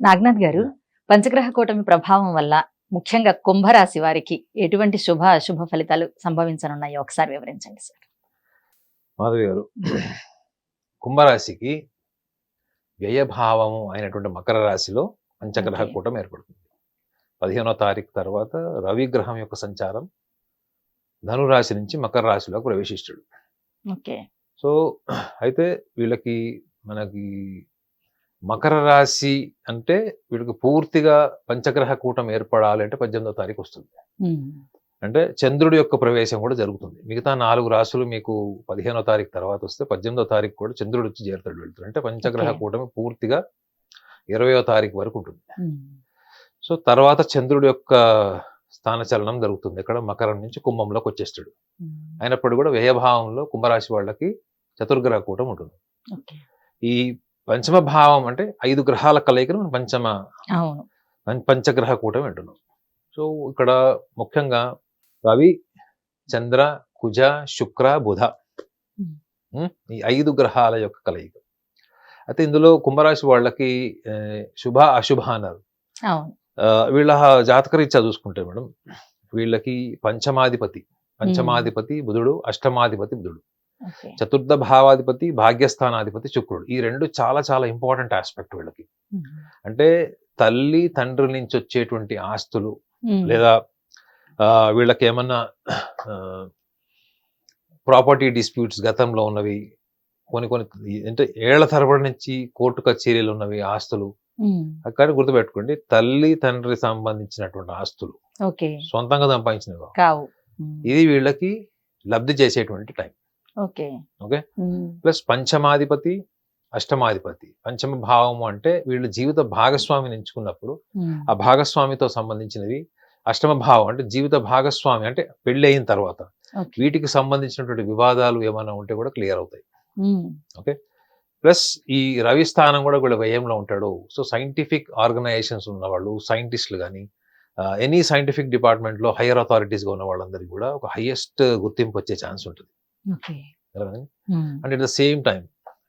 నాగనాథ్ గారు పంచగ్రహ కూటమి ప్రభావం వల్ల ముఖ్యంగా కుంభరాశి వారికి ఎటువంటి శుభ అశుభ ఫలితాలు సంభవించనున్నాయో ఒకసారి వివరించండి సార్. మాధవి గారు కుంభరాశికి వ్యయభావము అయినటువంటి మకర రాశిలో పంచగ్రహ. కూటం ఏర్పడుతుంది. పదిహేనో తారీఖు తర్వాత రవి గ్రహం యొక్క సంచారం ధనురాశి నుంచి మకర రాశిలోకి ప్రవేశిస్తాడు. ఓకే. సో అయితే వీళ్ళకి మనకి మకర రాశి అంటే వీళ్ళకి పూర్తిగా పంచగ్రహ కూటం ఏర్పడాలి అంటే పద్దెనిమిదో తారీఖు వస్తుంది. అంటే చంద్రుడి యొక్క ప్రవేశం కూడా జరుగుతుంది. మిగతా నాలుగు రాశులు మీకు పదిహేనో తారీఖు తర్వాత వస్తే పద్దెనిమిదో తారీఖు కూడా చంద్రుడు వచ్చి చేరుతాడు వెళ్తాడు అంటే పంచగ్రహ. కూటమి పూర్తిగా ఇరవయో తారీఖు వరకు ఉంటుంది. సో తర్వాత చంద్రుడి యొక్క స్థానచలనం జరుగుతుంది. ఇక్కడ మకరం నుంచి కుంభంలోకి వచ్చేస్తాడు. అయినప్పుడు కూడా వ్యయభావంలో కుంభరాశి వాళ్ళకి చతుర్గ్రహ కూటం ఉంటుంది. ఈ పంచమ భావం అంటే ఐదు గ్రహాల కలయికను మనం పంచమ అవును. పంచగ్రహ కూటమి అంటున్నాం. సో ఇక్కడ ముఖ్యంగా రవి చంద్ర కుజ శుక్ర బుధ? ఈ ఐదు గ్రహాల యొక్క కలయిక. అయితే ఇందులో కుంభరాశి వాళ్ళకి శుభ అశుభ అన్నారు. వీళ్ళ జాతకరీత్యా చూసుకుంటే మేడం వీళ్ళకి పంచమాధిపతి పంచమాధిపతి బుధుడు అష్టమాధిపతి బుధుడు. చతుర్థ భావాధిపతి భాగ్యస్థానాధిపతి శుక్రుడు. ఈ రెండు చాలా చాలా ఇంపార్టెంట్ ఆస్పెక్ట్ వీళ్ళకి. అంటే తల్లి తండ్రి నుంచి వచ్చేటువంటి ఆస్తులు లేదా వీళ్ళకి ఏమన్నా ప్రాపర్టీ డిస్ప్యూట్స్ గతంలో ఉన్నవి కొన్ని కొన్ని అంటే ఏళ్ళ తరబడి నుంచి కోర్టు కచేరీలు ఉన్నవి ఆస్తులు అక్కడ గుర్తుపెట్టుకోండి. తల్లి తండ్రి సంబంధించినటువంటి ఆస్తులు సొంతంగా సంపాదించినవి. ఇది వీళ్ళకి లబ్ధి చేసేటువంటి టైం. ఓకే. ఓకే. ప్లస్ పంచమాధిపతి అష్టమాధిపతి. పంచమ భావము అంటే వీళ్ళు జీవిత భాగస్వామిని ఎంచుకున్నప్పుడు. ఆ భాగస్వామితో సంబంధించినవి. అష్టమ భావం అంటే జీవిత భాగస్వామి అంటే పెళ్ళి అయిన తర్వాత. ఓకే. వీటికి సంబంధించినటువంటి వివాదాలు ఏమైనా ఉంటే కూడా క్లియర్ అవుతాయి. ఉమ్. ప్లస్ ఈ రవి స్థానం కూడా వీళ్ళ వ్యయంలో ఉంటాడు. సో సైంటిఫిక్ ఆర్గనైజేషన్స్ ఉన్నవాళ్ళు సైంటిస్టులు కానీ ఎనీ సైంటిఫిక్ డిపార్ట్మెంట్లో హయ్యర్ అథారిటీస్గా ఉన్న వాళ్ళందరికీ కూడా ఒక హైయెస్ట్ గుర్తింపు వచ్చే ఛాన్స్ ఉంటుంది. And at the same time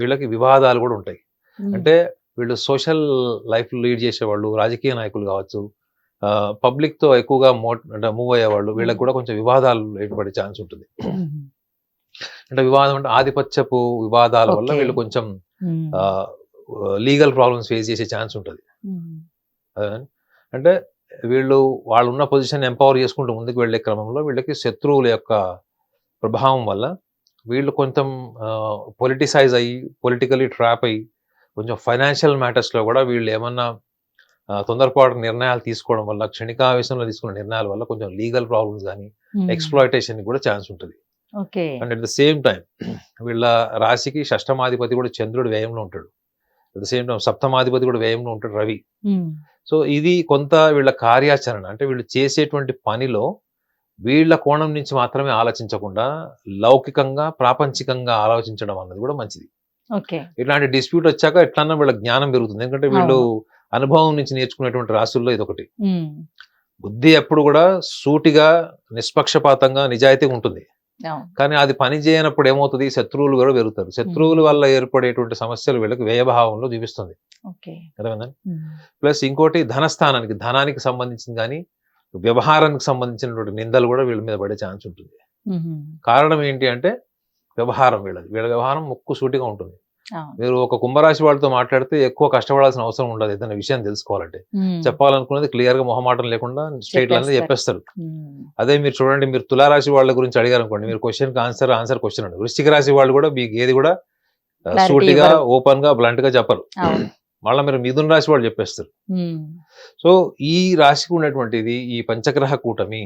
వీళ్ళకి వివాదాలు కూడా ఉంటాయి. అంటే వీళ్ళు సోషల్ లైఫ్ లీడ్ చేసేవాళ్ళు రాజకీయ నాయకులు కావచ్చు పబ్లిక్తో ఎక్కువగా మో అంటే మూవ్ అయ్యేవాళ్ళు వీళ్ళకి కూడా కొంచెం వివాదాలు ఏర్పడే ఛాన్స్ ఉంటుంది. అంటే వివాదం అంటే ఆధిపత్యపు వివాదాల వల్ల. వీళ్ళు కొంచెం. లీగల్ ప్రాబ్లమ్స్ ఫేస్ చేసే ఛాన్స్ ఉంటుంది? అంటే వీళ్ళు వాళ్ళు ఉన్న పొజిషన్ ఎంపవర్ చేసుకుంటూ ముందుకు వెళ్ళే క్రమంలో వీళ్ళకి శత్రువుల యొక్క ప్రభావం వల్ల వీళ్ళు కొంచెం పొలిటిసైజ్ అయ్యి పొలిటికలీ ట్రాప్ అయ్యి కొంచెం ఫైనాన్షియల్ మ్యాటర్స్లో కూడా వీళ్ళు ఏమన్నా తొందరపాటు నిర్ణయాలు తీసుకోవడం వల్ల క్షణికావేశంలో తీసుకున్న నిర్ణయాల వల్ల కొంచెం లీగల్ ప్రాబ్లమ్స్ కానీ. ఎక్స్ప్లాయిటేషన్ కూడా ఛాన్స్ ఉంటుంది. And at the same time వీళ్ళ రాశికి షష్టమాధిపతి కూడా చంద్రుడు వ్యయంలో ఉంటాడు. అట్ ద సేమ్ టైం సప్తమాధిపతి కూడా వ్యయంలో ఉంటాడు రవి. సో ఇది కొంత వీళ్ళ కార్యాచరణ. అంటే వీళ్ళు చేసేటువంటి పనిలో వీళ్ళ కోణం నుంచి మాత్రమే ఆలోచించకుండా లౌకికంగా ప్రాపంచికంగా ఆలోచించడం అన్నది కూడా మంచిది. ఓకే. ఇట్లాంటి డిస్ప్యూట్ వచ్చాక ఎట్లన్నా వీళ్ళ జ్ఞానం పెరుగుతుంది. ఎందుకంటే వీళ్ళు అనుభవం నుంచి నేర్చుకునేటువంటి రాసుల్లో ఇది ఒకటి ఉమ్. బుద్ధి ఎప్పుడు కూడా సూటిగా నిష్పక్షపాతంగా నిజాయితీ ఉంటుంది. కానీ అది పని చేయనప్పుడు ఏమవుతుంది? శత్రువులు కూడా పెరుగుతారు. శత్రువుల వల్ల ఏర్పడేటువంటి సమస్యలు వీళ్ళకి వ్యయభావంలో చూపిస్తుంది. ప్లస్ ఇంకోటి ధనస్థానానికి ధనానికి సంబంధించింది కానీ వ్యవహారానికి సంబంధించినటువంటి నిందలు కూడా వీళ్ళ మీద పడే ఛాన్స్ ఉంటుంది. కారణం ఏంటి అంటే వ్యవహారం వీళ్ళది. వీళ్ళ వ్యవహారం ముక్కు సూటిగా ఉంటుంది. మీరు ఒక కుంభరాశి వాళ్ళతో మాట్లాడితే ఎక్కువ కష్టపడాల్సిన అవసరం ఉండదు. ఏదైనా విషయం తెలుసుకోవాలంటే. చెప్పాలనుకున్నది క్లియర్గా మొహమాటం లేకుండా స్ట్రైట్ అనేది చెప్పేస్తారు. అదే మీరు చూడండి మీరు తులారాశి వాళ్ళ గురించి అడిగారు అనుకోండి మీరు క్వశ్చన్ ఆన్సర్ ఆన్సర్ క్వశ్చన్ అండి. వృశ్చిక రాశి వాళ్ళు కూడా మీకు ఏది కూడా సూటిగా. ఓపెన్గా బ్లంట్గా చెప్పరు మళ్ళీ మీరు మిథున రాశి వాళ్ళు చెప్పేస్తారు. సో ఈ రాశికి ఉన్నటువంటిది ఈ పంచగ్రహ కూటమి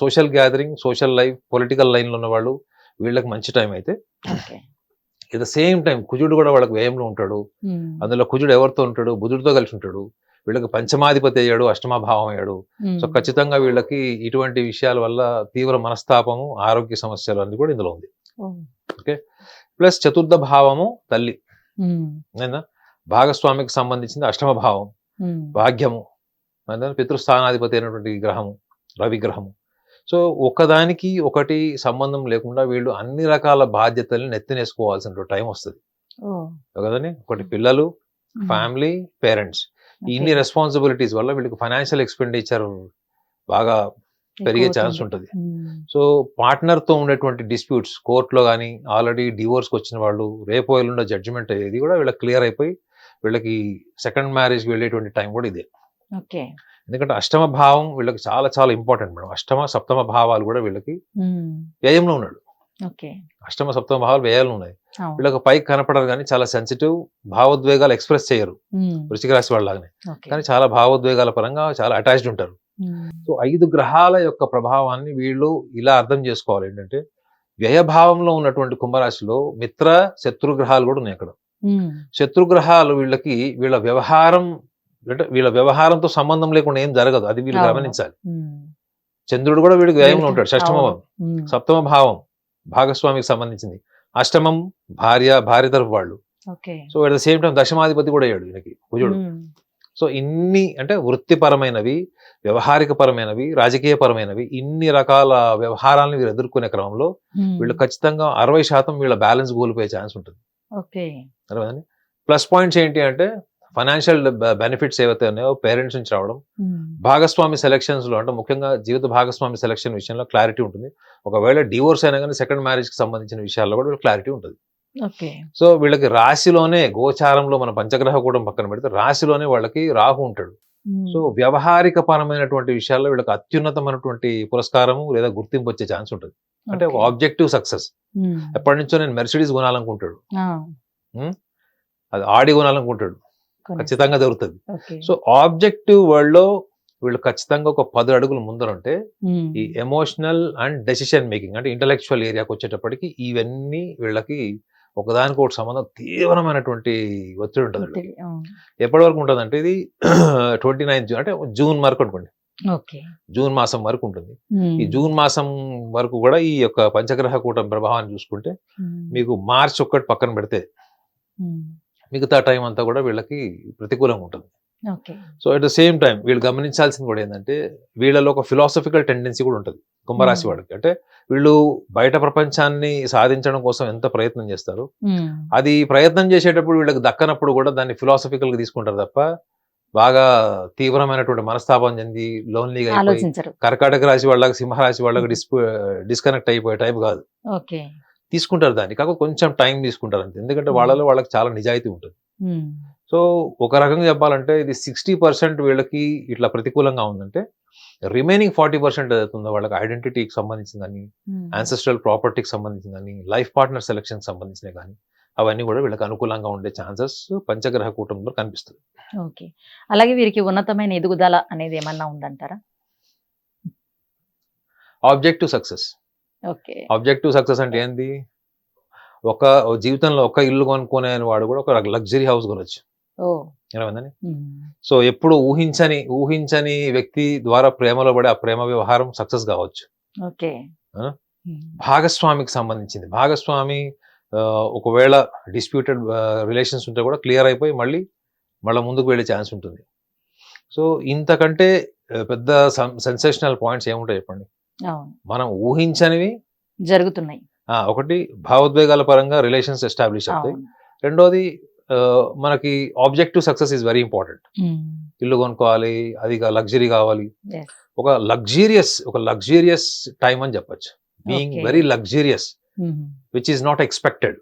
social gathering social life political లైన్లో ఉన్న వాళ్ళు వీళ్ళకి మంచి టైం అయితే okay. At the same time కుజుడు కూడా వాళ్ళకి వ్యయంలో ఉంటాడు. అందులో కుజుడు ఎవరితో ఉంటాడు? బుధుడితో కలిసి ఉంటాడు. వీళ్ళకి పంచమాధిపతి అయ్యాడు అష్టమాభావం అయ్యాడు. సో ఖచ్చితంగా వీళ్ళకి ఇటువంటి విషయాల వల్ల తీవ్ర మనస్తాపము ఆరోగ్య సమస్యలు అన్ని కూడా ఇందులో ఉంది. ఓ. ప్లస్ చతుర్థ భావము తల్లి. భాగస్వామికి సంబంధించింది అష్టమ భావం. భాగ్యము అంటే పితృస్థానాధిపతి అయినటువంటి గ్రహము రవి గ్రహము సో ఒకదానికి ఒకటి సంబంధం లేకుండా వీళ్ళు అన్ని రకాల బాధ్యతల్ని నెత్తినేసుకోవాల్సిన టైం వస్తుంది. కదండి? ఒకటి పిల్లలు. Family parents. ఇన్ని రెస్పాన్సిబిలిటీస్ వల్ల వీళ్ళకి ఫైనాన్షియల్ ఎక్స్పెండిచర్ బాగా పెరిగే ఛాన్స్ ఉంటుంది. సో పార్ట్నర్తో ఉండేటువంటి డిస్ప్యూట్స్ కోర్టులో కానీ ఆల్రెడీ డివోర్స్కి వచ్చిన వాళ్ళు రేపు ఎల్లుండ జడ్జిమెంట్ అయ్యేది కూడా వీళ్ళకి క్లియర్ అయిపోయి వీళ్ళకి సెకండ్ మ్యారేజ్ వెళ్ళేటువంటి టైం కూడా ఇదే. ఓకే. ఎందుకంటే అష్టమ భావం వీళ్ళకి చాలా చాలా ఇంపార్టెంట్ మేడం. అష్టమ సప్తమ భావాలు కూడా వీళ్ళకి వ్యయంలో ఉన్నాడు. అష్టమ సప్తమ భావాలు వ్యయాలు ఉన్నాయి. వీళ్ళకి పైకి కనపడరు కానీ చాలా సెన్సిటివ్ భావోద్వేగాలు ఎక్స్ప్రెస్ చేయరు. వృశ్చిక రాశి వాళ్ళలాగానే. కానీ చాలా భావోద్వేగాల పరంగా చాలా అటాచ్డ్ ఉంటారు. సో ఐదు గ్రహాల యొక్క ప్రభావాన్ని వీళ్ళు ఇలా అర్థం చేసుకోవాలి ఏంటంటే వ్యయభావంలో ఉన్నటువంటి కుంభరాశిలో మిత్ర శత్రు గ్రహాలు కూడా ఉన్నాయి అక్కడ. ఉమ్, శత్రు గ్రహాలు వీళ్ళకి వీళ్ళ వ్యవహారం అంటే వీళ్ళ వ్యవహారంతో సంబంధం లేకుండా ఏం జరగదు. అది వీళ్ళు. గమనించాలి. చంద్రుడు కూడా వీడికి వ్యయంలో వీళ్ళకి- ఉంటాడు షష్టమ. అవును. భావం ఉమ్, సప్తమ భావం భాగస్వామికి సంబంధించింది. అష్టమం భార్య భార్య తరపు వాళ్ళు. So at the same time దశమాధిపతి కూడా అయ్యాడు ఈయనకి కుజుడు. సో ఇన్ని అంటే వృత్తిపరమైనవి వ్యవహారిక పరమైనవి రాజకీయ పరమైనవి ఇన్ని రకాల వ్యవహారాలను వీరు ఎదుర్కొనే క్రమంలో వీళ్ళు ఖచ్చితంగా అరవై శాతం వీళ్ళ బ్యాలెన్స్ కోల్పోయే ఛాన్స్ ఉంటుంది. ఓకే. అర్థమైందండి? ప్లస్ పాయింట్స్ ఏంటి అంటే ఫైనాన్షియల్ బెనిఫిట్స్ ఏవైతే ఉన్నాయో పేరెంట్స్ నుంచి రావడం భాగస్వామి సెలక్షన్స్లో అంటే ముఖ్యంగా జీవిత భాగస్వామి సెలక్షన్ విషయంలో క్లారిటీ ఉంటుంది. ఒకవేళ డివోర్స్ అయినా కానీ సెకండ్ మ్యారేజ్కి సంబంధించిన విషయాల్లో కూడా క్లారిటీ ఉంటుంది. ఓకే. సో వీళ్ళకి రాశిలోనే గోచారంలో మన పంచగ్రహ కూడా పక్కన పెడితే రాశిలోనే వాళ్ళకి రాహు ఉంటాడు. సో వ్యవహారిక పరమైనటువంటి విషయాల్లో వీళ్ళకి అత్యున్నతమైనటువంటి పురస్కారము లేదా గుర్తింపు వచ్చే ఛాన్స్ ఉంటుంది. అంటే ఒక. Objective success. ఎప్పటి నుంచో నేను మెర్సిడీస్ కొనాలనుకుంటాడు. అది ఆడి కొనాలనుకుంటాడు. ఖచ్చితంగా దొరుకుతుంది. ఓకే. సో ఆబ్జెక్టివ్ వరల్డ్లో వీళ్ళు ఖచ్చితంగా ఒక పది అడుగులు ముందరుంటే ఈ ఎమోషనల్ అండ్ డెసిషన్ మేకింగ్ అంటే ఇంటలెక్చువల్ ఏరియాకి వచ్చేటప్పటికి ఇవన్నీ వీళ్ళకి ఒకదానికి ఒకటి సంబంధం తీవ్రమైనటువంటి ఒత్తిడి ఉంటుంది. ఎప్పటి వరకు ఉంటుంది అంటే ఇది ట్వంటీ నైన్ జూన్ అంటే జూన్ వరకు అనుకోండి. జూన్ మాసం వరకు ఉంటుంది ఈ జూన్ మాసం వరకు కూడా ఈ యొక్క పంచగ్రహ కూటమి ప్రభావాన్ని చూసుకుంటే మీకు మార్చ్ ఒక్కటి పక్కన పెడితే మిగతా టైం అంతా కూడా వీళ్ళకి ప్రతికూలంగా ఉంటుంది. So at the same time వీళ్ళు గమనించాల్సింది కూడా ఏంటంటే వీళ్ళలో ఒక ఫిలాసఫికల్ టెండెన్సీ కూడా ఉంటుంది కుంభరాశి. వాళ్ళకి. అంటే వీళ్ళు బయట ప్రపంచాన్ని సాధించడం కోసం ఎంత ప్రయత్నం చేస్తారు అది ప్రయత్నం చేసేటప్పుడు వీళ్ళకి దక్కనప్పుడు కూడా దాన్ని ఫిలాసఫికల్గా తీసుకుంటారు తప్ప బాగా తీవ్రమైనటువంటి మనస్తాపం చెంది లోన్లీగా అయిపోయి కర్కాటక రాశి వాళ్ళకి సింహరాశి వాళ్ళకి డిస్పు డిస్కనెక్ట్ అయిపోయే టైప్ కాదు. తీసుకుంటారు దాన్ని కాకపోతే కొంచెం టైం తీసుకుంటారు అంతే. ఎందుకంటే. వాళ్ళలో వాళ్ళకి చాలా నిజాయితీ ఉంటుంది. సో ఒక రకంగా చెప్పాలంటే ఇది సిక్స్టీ పర్సెంట్ వీళ్ళకి ఇట్లా ప్రతికూలంగా ఉందంటే రిమైనింగ్ ఫార్టీ పర్సెంట్ ఏదైతుందో వాళ్ళకి ఐడెంటిటీకి కానీ ఉమ్, ఆన్సెస్ట్రల్ ప్రాపర్టీకి సంబంధించిన కానీ లైఫ్ పార్ట్నర్ సెలెక్షన్ సంబంధించిన కానీ అవన్నీ కూడా వీళ్ళకి అనుకూలంగా ఉండే ఛాన్సెస్ పంచగ్రహ కూటంలో కనిపిస్తుంది. ఓకే. అలాగే వీరికి ఉన్నతమైన ఎదుగుదల అనేది ఏమన్నా ఉందంటారా? Objective success. Okay. Objective success అంటే ఏంది? ఒక జీవితంలో ఒక ఇల్లు కొనుక్కునే వాడు కూడా ఒక లగ్జరీ హౌస్ కొనొచ్చు. సో ఎప్పుడు ఊహించని ఊహించని వ్యక్తి ద్వారా ప్రేమలో పడే ఆ ప్రేమ వ్యవహారం సక్సెస్ కావచ్చు. భాగస్వామికి సంబంధించింది. భాగస్వామి ఒకవేళ డిస్ప్యూటెడ్ రిలేషన్స్ ఉంటే కూడా క్లియర్ అయిపోయి మళ్ళీ మళ్ళీ ముందుకు వెళ్ళే ఛాన్స్ ఉంటుంది. సో ఇంతకంటే పెద్ద సెన్సేషనల్ పాయింట్స్ ఏముంటాయి చెప్పండి? మనం ఊహించనివి జరుగుతున్నాయి. ఒకటి భావోద్వేగాల పరంగా రిలేషన్స్ ఎస్టాబ్లిష్ అవుతాయి. రెండోది మనకి objective success is very important. Um, ఇల్లు కొనుక్కోవాలి అది లగ్జరీ కావాలి. ఒక లగ్జీరియస్ ఒక లగ్జీరియస్ టైం అని చెప్పొచ్చు. Being. Very luxurious which is not expected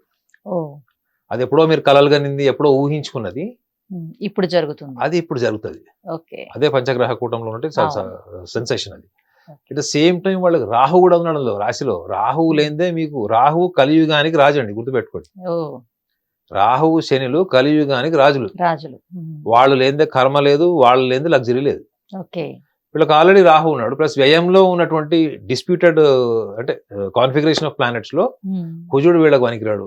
అది ఎప్పుడో మీరు కలలుగా నింది ఎప్పుడో ఊహించుకున్నది. ఉమ్, ఇప్పుడు జరుగుతుంది. అది ఇప్పుడు జరుగుతుంది. అదే పంచగ్రహ కూటంలో ఉంటే. సెన్సేషన్ అది. ఇట్ ద సేమ్ టైం వాళ్ళకి రాహు కూడా లేదు రాశిలో రాహువు లేనిదే మీకు రాహువు కలియుగానికి రాజు అండి గుర్తుపెట్టుకోండి. రాహువు శనిలు కలియుగానికి రాజులు. రాజులు. వాళ్ళు లేనిదే కర్మ లేదు వాళ్ళు లేనిదే లగ్జరీ లేదు. ఓకే. వీళ్ళకి ఆల్రెడీ రాహు ఉన్నాడు. ప్లస్ వ్యయంలో ఉన్నటువంటి డిస్ప్యూటెడ్ అంటే కాన్ఫిగరేషన్ ఆఫ్ ప్లానెట్స్లో కుజుడు వీళ్ళకి పనికిరాడు.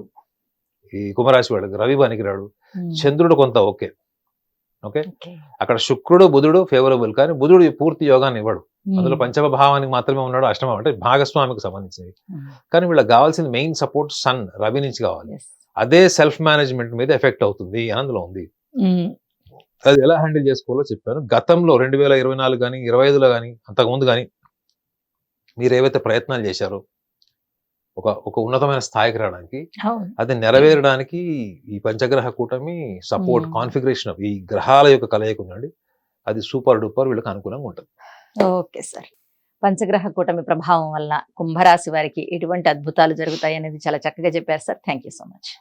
ఈ కుంభరాశి వాళ్ళకి రవి పనికిరాడు. చంద్రుడు కొంత ఓకే. ఓకే. అక్కడ శుక్రుడు బుధుడు ఫేవరబుల్. కానీ బుధుడు పూర్తి యోగాన్ని ఇవ్వడు. అందులో పంచమ భావానికి మాత్రమే ఉన్నాడు అష్టమం. అంటే భాగస్వామికి సంబంధించింది ఉమ్, కానీ వీళ్ళకి కావాల్సిన మెయిన్ సపోర్ట్ సన్ రవి నుంచి కావాలి. అదే సెల్ఫ్ మేనేజ్మెంట్ మీద ఎఫెక్ట్ అవుతుంది అని అందులో ఉంది. అది ఎలా హ్యాండిల్ చేసుకోవాలో చెప్పాను. గతంలో రెండు వేల ఇరవై నాలుగు కానీ ఇరవై ఐదులో కానీ అంతకుముందు కానీ మీరు ఏవైతే ప్రయత్నాలు చేశారో ఒక ఒక ఉన్నతమైన స్థాయికి రావడానికి అది నెరవేరడానికి ఈ పంచగ్రహ కూటమి సపోర్ట్. కాన్ఫిగరేషన్ ఈ గ్రహాల యొక్క కలయిక ఉందండి. అది సూపర్ డూపర్ వీళ్ళకి అనుకూలంగా ఉంటుంది. Okay sir. పంచగ్రహ కూటమి ప్రభావం వల్ల కుంభరాశి వారికి ఎటువంటి అద్భుతాలు జరుగుతాయి అనేది చాలా చక్కగా చెప్పారు sir. Thank you so much